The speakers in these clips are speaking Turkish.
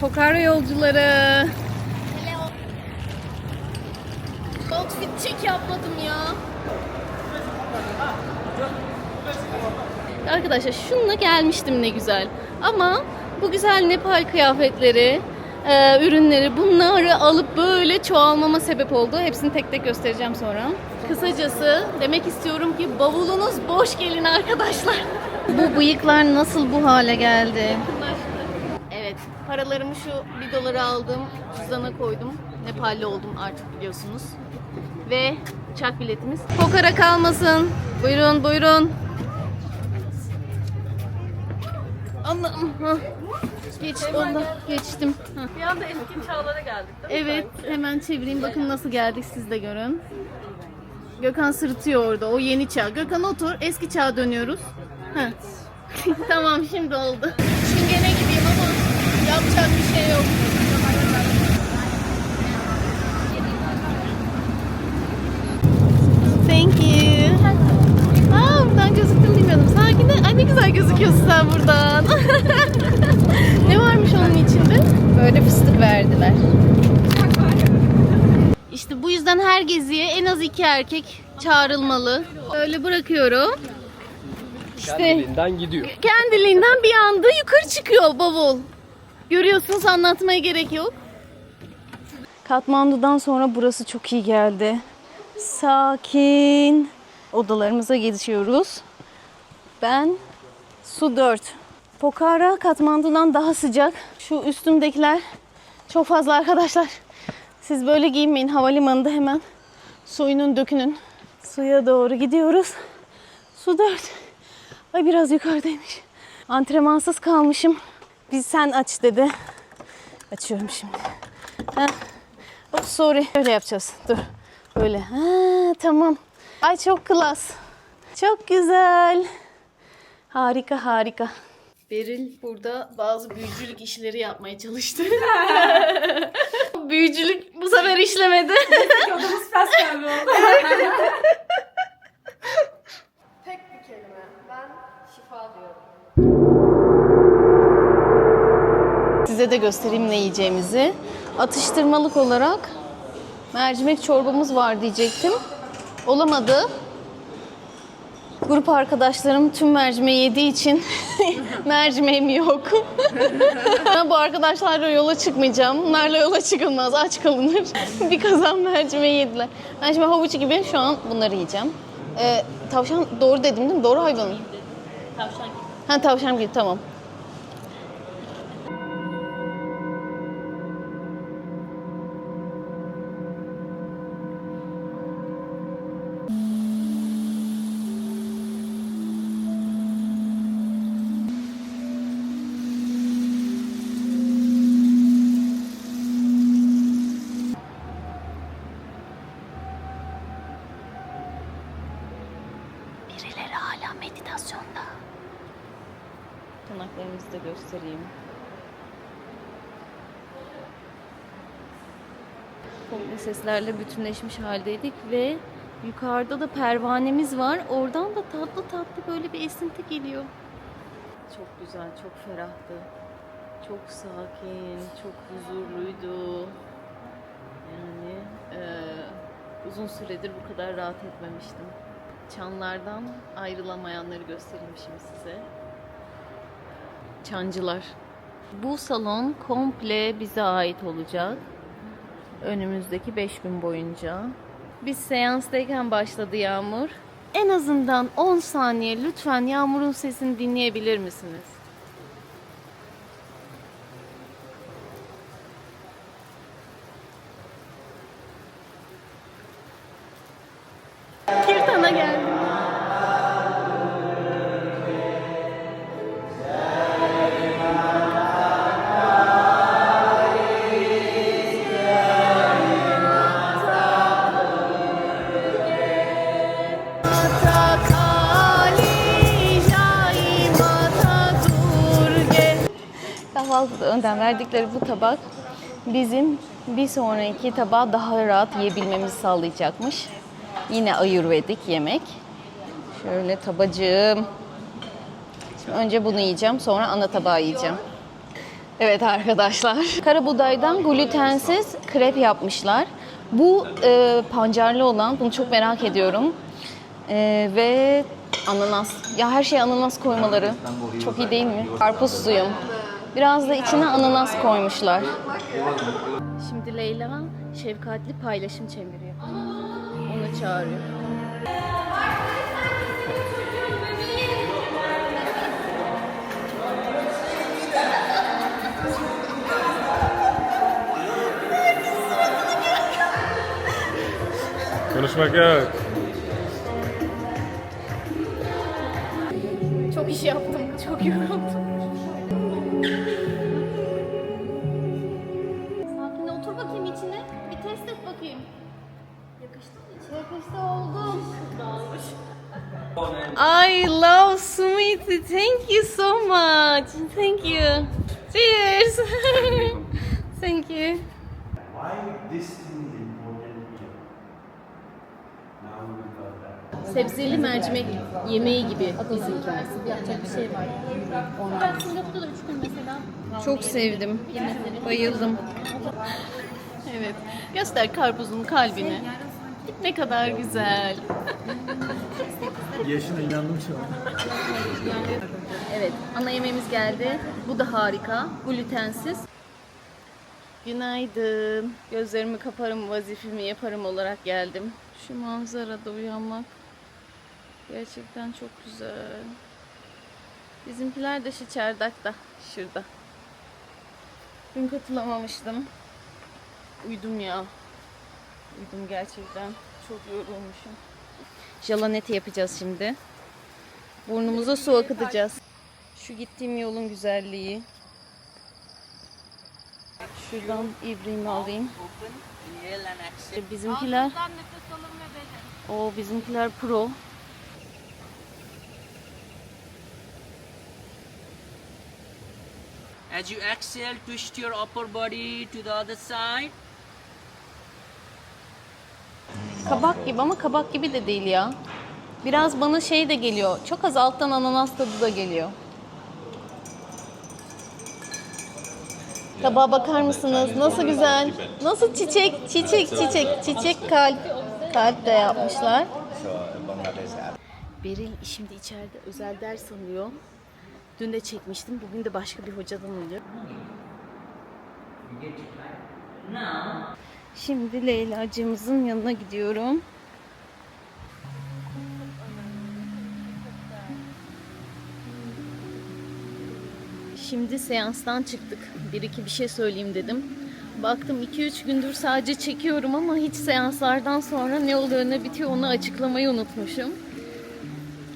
Pokhara yolcuları. Outfit check yapmadım ya. Arkadaşlar şununla gelmiştim ne güzel. Ama bu güzel Nepal kıyafetleri, e, ürünleri bunları alıp böyle çoğalmama sebep oldu. Hepsini tek tek göstereceğim sonra. Kısacası demek istiyorum ki bavulunuz boş gelin arkadaşlar. bu bıyıklar nasıl bu hale geldi? Evet, paralarımı şu 1 dolara aldım, cüzdana koydum. Nepalli oldum artık biliyorsunuz. Ve uçak biletimiz. Pokhara kalmasın. Buyurun, buyurun. Allah'ım. hah. Geç, onda geçtim. Hah. Bir anda eski çağlara geldik değil mi? Evet, hemen çevireyim. Bakın nasıl geldik siz de görün. Gökhan sırıtıyor orada. O yeni çağ. Gökhan otur. Eski çağa dönüyoruz. Heh. tamam şimdi oldu. Çingene gibiyim ama yapacak bir şey yok. Thank you. Aa buradan gözüktüm bilmiyordum. Sakin de. Ay ne güzel gözüküyorsun sen buradan. ne varmış onun içinde? Böyle fıstık verdiler. İşte bu yüzden her geziye en az iki erkek çağrılmalı. Öyle bırakıyorum. İşte Kendiliğinden gidiyor. kendiliğinden bir anda yukarı çıkıyor bavul. Görüyorsunuz anlatmaya gerek yok. Katmandu'dan sonra burası çok iyi geldi. Sakin. Odalarımıza geçiyoruz. Ben su 4. Pokhara Katmandu'dan daha sıcak. Şu üstümdekiler çok fazla arkadaşlar. Siz böyle giyinmeyin. Havalimanında hemen suyunun dökünün. Suya doğru gidiyoruz. Su 4. Ay biraz yukarıdaymış. Antrenmansız kalmışım. Biz sen aç dedi. Açıyorum şimdi. Ha. Oh, sorry. Öyle yapacağız. Dur. Böyle. Ha, tamam. Ay çok klas. Çok güzel. Harika harika. Beril burada bazı büyücülük işleri yapmaya çalıştı. büyücülük bu sefer işlemedi. Odamız fes geldi oldu. Tek bir kelime. Ben şifa diyorum. Size de göstereyim ne yiyeceğimizi. Atıştırmalık olarak mercimek çorbamız var diyecektim. Olamadı. Grup arkadaşlarım tüm mercimeği yediği için mercimeğim yok. ben bu arkadaşlarla yola çıkmayacağım. Bunlarla yola çıkılmaz, aç kalınır. bir kazan mercimeği yediler. Ben şimdi havuç gibi şu an bunları yiyeceğim. Ee, tavşan doğru dedim değil mi? Doğru hayvan mı? Tavşan gibi. Ha tavşan gibi tamam. Hala meditasyonda. Tırnaklarımızı da göstereyim. Komple seslerle bütünleşmiş haldeydik ve yukarıda da pervanemiz var. Oradan da tatlı tatlı böyle bir esinti geliyor. Çok güzel, çok ferahtı. Çok sakin, çok huzurluydu. Yani eee, uzun süredir bu kadar rahat etmemiştim. Çanlardan ayrılamayanları göstereyim şimdi size. Çancılar. Bu salon komple bize ait olacak. Önümüzdeki 5 gün boyunca. Biz seanstayken başladı yağmur. En azından 10 saniye lütfen yağmurun sesini dinleyebilir misiniz? Kahvaltıda önden verdikleri bu tabak bizim bir sonraki tabağı daha rahat yiyebilmemizi sağlayacakmış. Yine ayurvedik yemek. Şöyle tabacığım. Şimdi önce bunu yiyeceğim, sonra ana tabağı yiyeceğim. Evet arkadaşlar. Kara buğdaydan glutensiz krep yapmışlar. Bu e, pancarlı olan, bunu çok merak ediyorum. E, ve ananas. Ya her şeye ananas koymaları. Çok iyi değil mi? Karpuz suyum. Biraz da içine ananas koymuşlar. Şimdi Leyla şefkatli paylaşım çeviriyor. Onu çağırıyor. Konuşmak yok. Çok iş yaptım, çok yoruldum. Sakin otur bakayım içine. Bir test et bakayım. Yakıştı mı içine? Yakıştı oldum. Dağılmış. I love sweetie. Thank you so much. Thank you. Cheers. Thank you. Why this Sebzeli mercimek yemeği gibi bizimkisi. Yapacak bir şey var. Ben Singapur'da da üç gün mesela Çok sevdim. Bayıldım. Evet. Göster karpuzun kalbini. Ne kadar güzel. Yaşına inandım şu an. Evet, ana yemeğimiz geldi. Bu da harika. Glutensiz. Günaydın. Gözlerimi kaparım, vazifemi yaparım olarak geldim. Şu manzarada uyanmak gerçekten çok güzel. Bizimkiler de şu çardakta, şurada. Dün katılamamıştım. Uyudum ya. Uyudum gerçekten. Çok yorulmuşum. Jalaneti yapacağız şimdi. Burnumuza su akıtacağız. Şu gittiğim yolun güzelliği. Şuradan ibriğimi alayım. Bizimkiler o bizimkiler pro. As you exhale, twist your upper body to the other side. Kabak gibi ama kabak gibi de değil ya. Biraz bana şey de geliyor. Çok az alttan ananas tadı da geliyor. Tabağa bakar mısınız? Nasıl güzel. Nasıl çiçek, çiçek, çiçek, çiçek kalp. Kalp de yapmışlar. Beril şimdi içeride özel ders alıyor. Dün de çekmiştim. Bugün de başka bir hocadan alıyor. Şimdi Leyla'cığımızın yanına gidiyorum. Şimdi seanstan çıktık. Bir iki bir şey söyleyeyim dedim. Baktım 2-3 gündür sadece çekiyorum ama hiç seanslardan sonra ne oluyor ne bitiyor onu açıklamayı unutmuşum.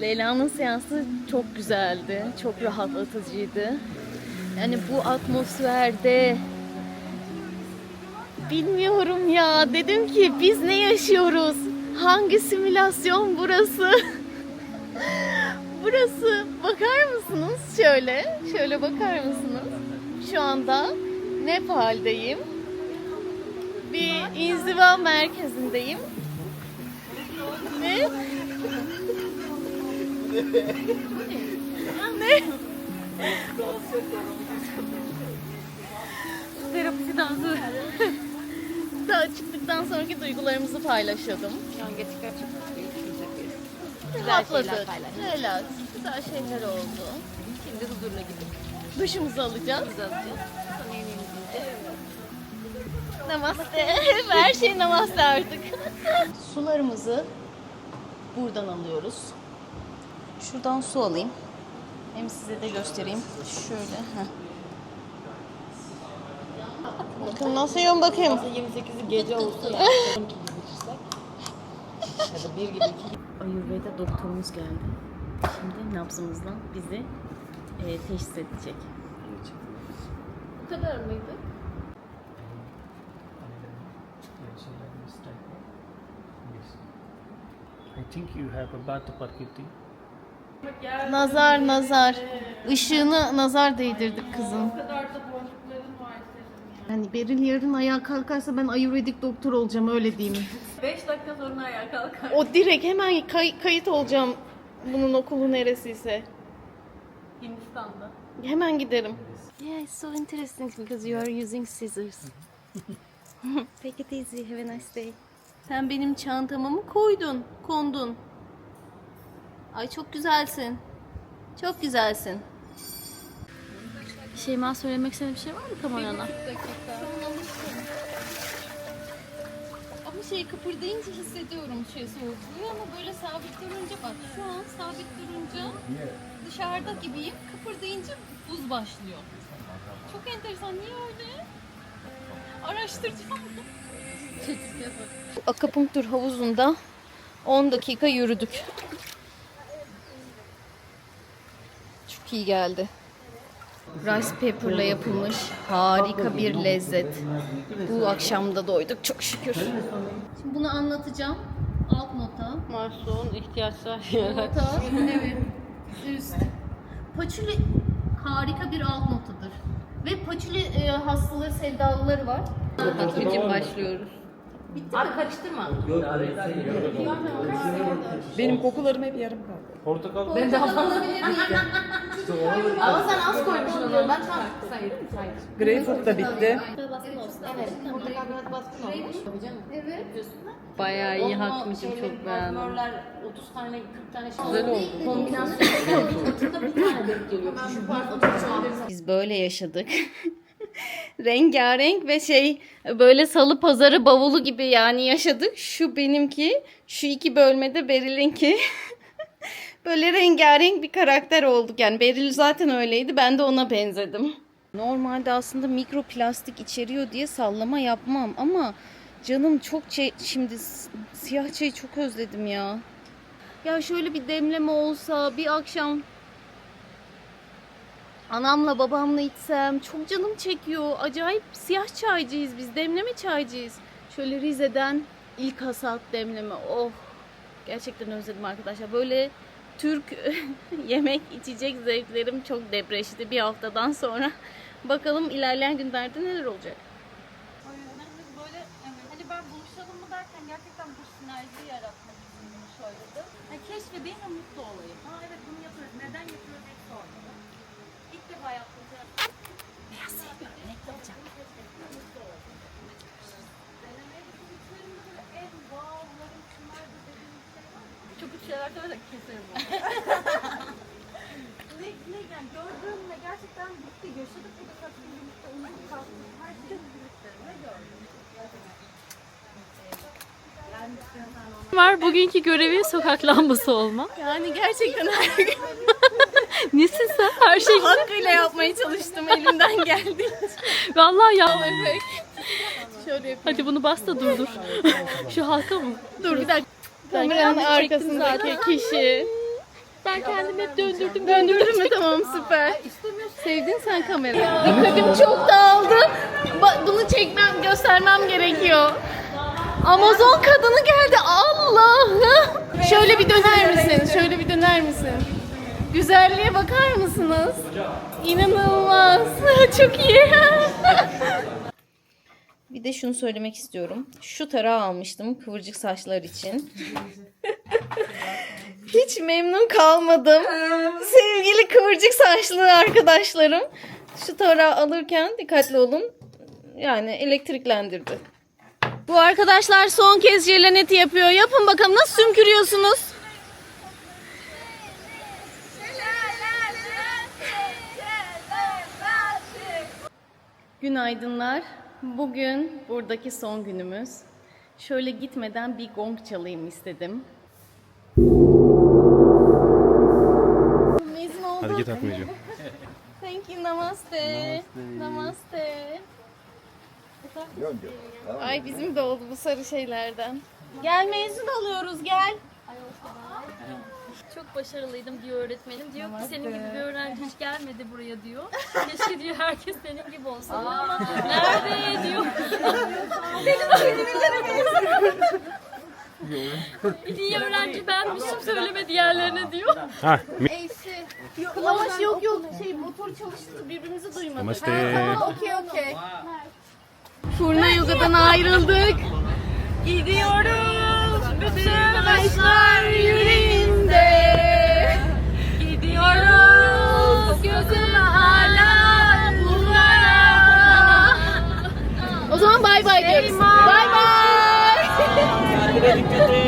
Leyla'nın seansı çok güzeldi. Çok rahatlatıcıydı. Yani bu atmosferde Bilmiyorum ya. Dedim ki biz ne yaşıyoruz? Hangi simülasyon burası? burası bakar mısınız? Şöyle, şöyle bakar mısınız? Şu anda Nepal'deyim. Bir inziva merkezindeyim. Ne? Ne? Terapi dansı. Daha çıktıktan sonraki duygularımızı paylaşıyordum. Şu an gerçekten çok Rahatladık. Relax. Güzel şeyler oldu. Şimdi huzurla gidip duşumuzu alacağız. Sonra yemeğimizi yiyeceğiz. Namaste. Her şey namaste artık. Sularımızı buradan alıyoruz. Şuradan su alayım. Hem size de göstereyim. Şöyle. Heh. Bakın nasıl yiyorum bakayım. 28'i gece olsa ya. Ayurveda doktorumuz geldi. Şimdi nabzımızdan bizi e, teşhis edecek. Bu kadar mıydı? I think you have a Bata Prakriti. Nazar nazar. Işığını nazar değdirdik kızım. kadar da boncukların var senin ya. Yani Beril yarın ayağa kalkarsa ben ayurvedik doktor olacağım öyle diyeyim. 5 dakika sonra ayağa kalkar. O direkt hemen kay- kayıt olacağım bunun okulu neresiyse. Hindistan'da. Hemen giderim. Yeah, it's so interesting because you are using scissors. Take it easy. Have a nice day. Sen benim çantama mı koydun? Kondun. Ay çok güzelsin. Çok güzelsin. Şeyma söylemek istediğin bir şey var mı kamerana? Ama şey kıpırdayınca hissediyorum şey soğukluğu ama böyle sabit durunca bak şu an sabit durunca dışarıda gibiyim kıpırdayınca buz başlıyor. Çok enteresan niye öyle? Araştıracağım. Akapunktur havuzunda 10 dakika yürüdük. Çok iyi geldi. Rice paper'la yapılmış harika bir lezzet. Bu akşam da doyduk çok şükür. Şimdi bunu anlatacağım. Alt nota. Marsu'nun ihtiyaçlar Nota. evet. Üst. Paçuli harika bir alt notadır. Ve paçuli e, hastaları, sevdalıları var. için başlıyoruz. Bitti mi? karıştırma. Benim kokularım hep yarım kaldı. Portakal. Ama sen az koymuşsun onu. Ben tam saydım. Greyfurt da bitti. Evet. Portakal biraz baskın olmuş. Tabii canım. Bayağı iyi hakmışım çok beğendim. Parfümörler 30 tane 40 tane şey Güzel oldu. kombinasyon bir tane denk geliyor. Şu parfüm Biz böyle yaşadık. Rengarenk ve şey böyle salı pazarı bavulu gibi yani yaşadık. Şu benimki, şu iki bölmede Beril'inki. böyle rengarenk bir karakter olduk. Yani Beril zaten öyleydi. Ben de ona benzedim. Normalde aslında mikroplastik içeriyor diye sallama yapmam ama canım çok şey, şimdi siyah çayı çok özledim ya. Ya şöyle bir demleme olsa bir akşam Anamla babamla içsem çok canım çekiyor. Acayip siyah çaycıyız biz. Demleme çaycıyız. Şöyle Rize'den ilk hasat demleme. Oh gerçekten özledim arkadaşlar. Böyle Türk yemek içecek zevklerim çok depreşti bir haftadan sonra. Bakalım ilerleyen günlerde neler olacak. O yüzden biz böyle hani ben buluşalım mı derken gerçekten bu sinerjiyi yaratmak için bunu söyledim. Yani keşfedeyim ve mutlu olayım. Ha evet bunu yapıyoruz. Neden yapıyoruz diye sormadım. İlk defa yaptığım şey. Beyaz sevmiyorum. Renkli olacak. Çok üç şeyler söyledik keserim onu. ne, ne yani gördüğüm ve gerçekten birlikte yaşadık burada kaç gün birlikte uyuduk kalktık her şeyi birlikte ve gördüm. var. Bugünkü görevi sokak lambası olma. Yani gerçekten her gün Nesin sen? Her şey hakkıyla yapmaya çalıştım elimden geldi. Vallahi ya. Şöyle yapayım. Hadi bunu bas da durdur. Şu halka mı? Dur bir dakika. Kameranın arkasındaki kişi. Ben kendimi hep döndürdüm. Döndürdün mü? Tamam süper. Sevdin sen kamerayı. Dikkatim çok dağıldı. Ba- bunu çekmem, göstermem gerekiyor. Amazon kadını geldi. Allah'ım. Şöyle bir döner misin? Şöyle bir döner misin? Güzelliğe bakar mısınız? İnanılmaz. Çok iyi. Bir de şunu söylemek istiyorum. Şu tarağı almıştım kıvırcık saçlar için. Hiç memnun kalmadım. Sevgili kıvırcık saçlı arkadaşlarım. Şu tarağı alırken dikkatli olun. Yani elektriklendirdi. Bu arkadaşlar son kez jelaneti yapıyor. Yapın bakalım nasıl sümkürüyorsunuz? Günaydınlar. Bugün buradaki son günümüz. Şöyle gitmeden bir gong çalayım istedim. Mezun oldum. Hadi git Atmayacağım. Thank you, namaste. Namaste. Ay bizim de oldu bu sarı şeylerden. Gel mezun oluyoruz gel. Çok başarılıydım diyor öğretmenim. Diyor ki senin gibi bir öğrenci hiç gelmedi buraya diyor. Keşke diyor herkes senin gibi olsa diyor ama nerede diyor. En iyi öğrenci benmişim söyleme diğerlerine diyor. Ha, Ama şey yok yok şey motor çalıştı birbirimizi duymadık. Namaste. Okey okey. Turna yogadan ayrıldık. Gidiyoruz bütün aşklar yüreğinde. Bay bay diyoruz. Bay bay. Kendine dikkat